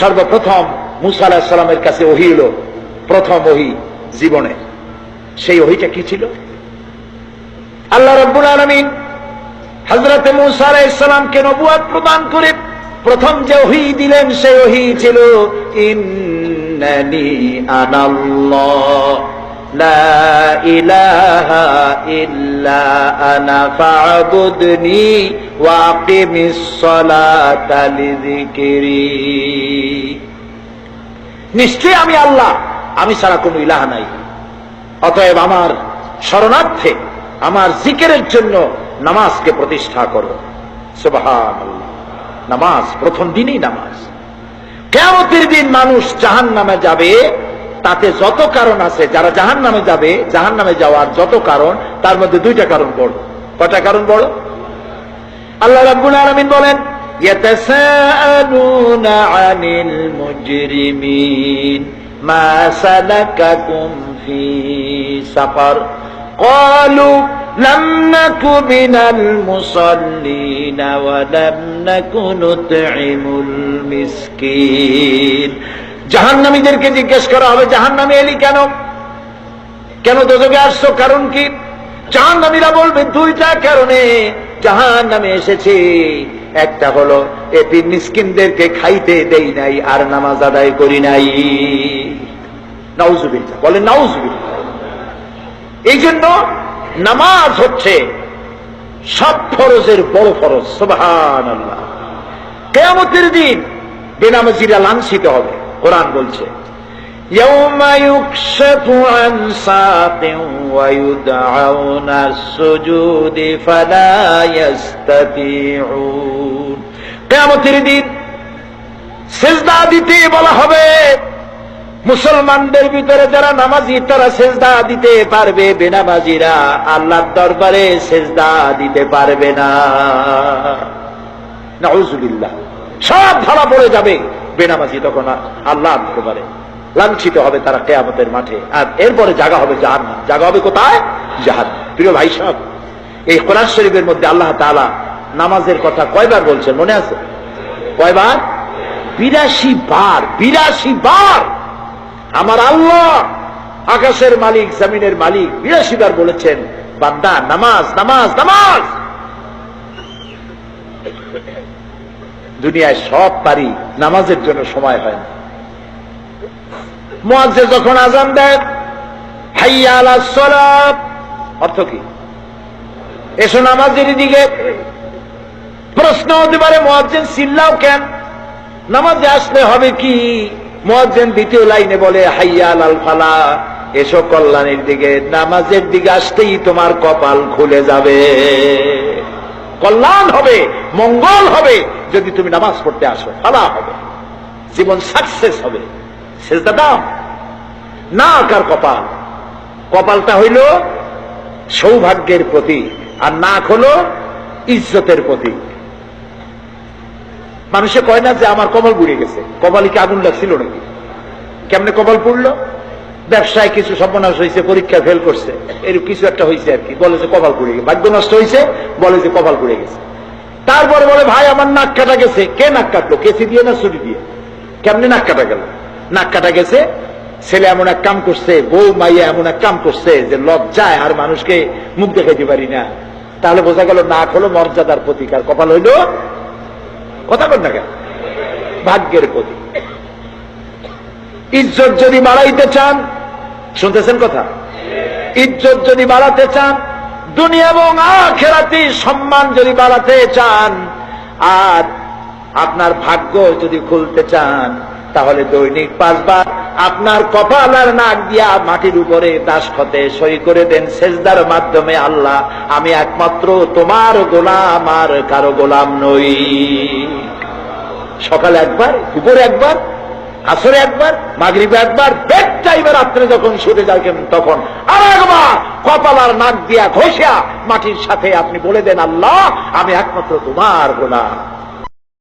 সর্বপ্রথম মুসা আলাহিসাল্লামের কাছে ওহি এলো, প্রথম ওহি জীবনে। সেই ওহিটা কি ছিল? আল্লাহ রব্বুল আলমিন হজরত মুসা আলাহ ইসলামকে নবুয়াদ প্রদান করে প্রথম যে ওহি দিলেন, সেই ওহি ছিল, ইন্নানি আনাল্লাহ। সালাতা নিশ্চয়ই আমি আল্লাহ, আমি ছাড়া কোনো ইলাহ নাই। অতএব আমার শরণার্থে, আমার জিকেরের জন্য নামাজকে প্রতিষ্ঠা করো। সুবহান নামাজ, প্রথম দিনই নামাজ। কেমতের দিন মানুষ জাহান নামে যাবে তাতে যত কারণ আছে যারা জাহান নামে যাবে জাহান নামে যাওয়ার যত কারণ তার মধ্যে দুইটা কারণ বড় কটা কারণ বড় আল্লাহ রাব্বুল আলামিন বলেন يتساءلون عن المجرمين ما سلككم في سقر قالوا لم نك من المصلين ولم نك نطعم المسكين জাহান্নামীদেরকে জিজ্ঞেস করা হবে, জাহান্নামী এলি কেন? কেন দোজকে আসছো? কারণ কি? জাহান্নামীরা বলবে, দুইটা কারণে জাহান নামে এসেছে। একটা হলো এপি মিসকিনদেরকে খাইতে দেই নাই আর নামাজ আদায় করি নাই। নাউজুবিল্লাহ বলে নাউজুবিল্লাহ। এই জন্য নামাজ হচ্ছে সব ফরজের বড় ফরজ সুবহান আল্লাহ দিন বেনামাজিরা লাঞ্ছিত হবে। কোরআন বলছে يوم يكشف عن ساق ويدعون السجود فلا يستطيعون কেয়ামতের দিন সেজদা দিতে বলা হবে মুসলমানদের ভিতরে যারা নামাজি তারা সেজদা দিতে পারবে বেনামাজিরা আল্লাহর দরবারে সেজদা দিতে পারবে না নাউজুবিল্লাহ সব ধরা পড়ে যাবে বেনামাজি তখন আল্লাহ দরবারে লাঞ্ছিত হবে তারা কেয়ামতের মাঠে। আর এরপরে জাগা হবে জাহান জাগা হবে কোথায়? জাহান। প্রিয় ভাই সাহেব, এই কোরআন শরীফের মধ্যে আল্লাহ তাআলা নামাজের কথা কয়বার বলছেন মনে আছে? কয়বার? বিরাশি বার বিরাশি বার। আমার আল্লাহ আকাশের মালিক, জমিনের মালিক বিরাশি বার বলেছেন, বান্দা, নামাজ নামাজ নামাজ। দুনিয়ায় সব পারি, নামাজের জন্য সময় হয় না। মুয়াজ্জিন যখন আজান আলাস অর্থ কি? এসো নামাজের দিকে। প্রশ্ন হতে পারে, মুয়াজ্জিন চিল্লাও কেন? নামাজে আসলে হবে কি? মুয়াজ্জিন দ্বিতীয় লাইনে বলে, হাইয়া আলাল ফালা, এসো কল্যাণের দিকে। নামাজের দিকে আসতেই তোমার কপাল খুলে যাবে। কল্যাণ হবে, মঙ্গল হবে যদি তুমি নামাজ পড়তে আসো, ফালা হবে। জীবন সাকসেস হবে। সেজদা দাও। না কার কপাল? কপালটা হইল সৌভাগ্যের প্রতীক, আর নাক হলো ইজ্জতের প্রতীক। মানুষে কয় না যে, আমার কপাল পুড়ে গেছে। কপালে কি আগুন লাগছিল নাকি? কেমনে কপাল পুড়লো? ব্যবসায় কিছু সর্বনাশ হয়েছে, পরীক্ষা ফেল করছে। এর কিছু একটা হয়েছে আর কি। বলে যে কপাল পুড়ে গেছে। ভাগ্য নষ্ট হয়েছে, বলে যে কপাল পুড়ে গেছে। তারপরে বলে, ভাই, আমার নাক কাটা গেছে। কে নাক কাটলো? কেসি দিয়ে না ছুরি দিয়ে? কেমনে নাক কাটা গেল? নাক কাটা গেছে, ছেলে এমন এক কাম করছে, বউ মাইয়া এমন এক কাম করছে যে লজ্জায় আর মানুষকে মুখ দেখাইতে পারি না। তাহলে বোঝা গেল নাক হলো মর্যাদার প্রতীক। আর কপাল হইল? কথা বল না কেন? ভাগ্যের প্রতীক। ইজ্জত যদি বাড়াইতে চান, শুনতেছেন কথা? ইজ্জত যদি বাড়াতে চান দুনিয়া এবং আখেরাতি সম্মান যদি বাড়াতে চান, আর আপনার ভাগ্য যদি খুলতে চান, তাহলে দৈনিক পাঁচবার আপনার কপাল আর নাক দিয়া মাটির উপরে দাস খতে সই করে দেন সেজদার মাধ্যমে আল্লাহ। আমি একমাত্র তোমার গোলাম আর কারও গোলাম নই। সকালে একবার, দুপুরে একবার, আসরে একবার, মাগরিবে একবার বেড টাইমে রাত্রে যখন শুতে যাবেন তখন আর একবার কপাল আর নাক দিয়া ঘষিয়া মাটির সাথে আপনি বলে দেন, আল্লাহ, আমি একমাত্র তোমার গোলাম।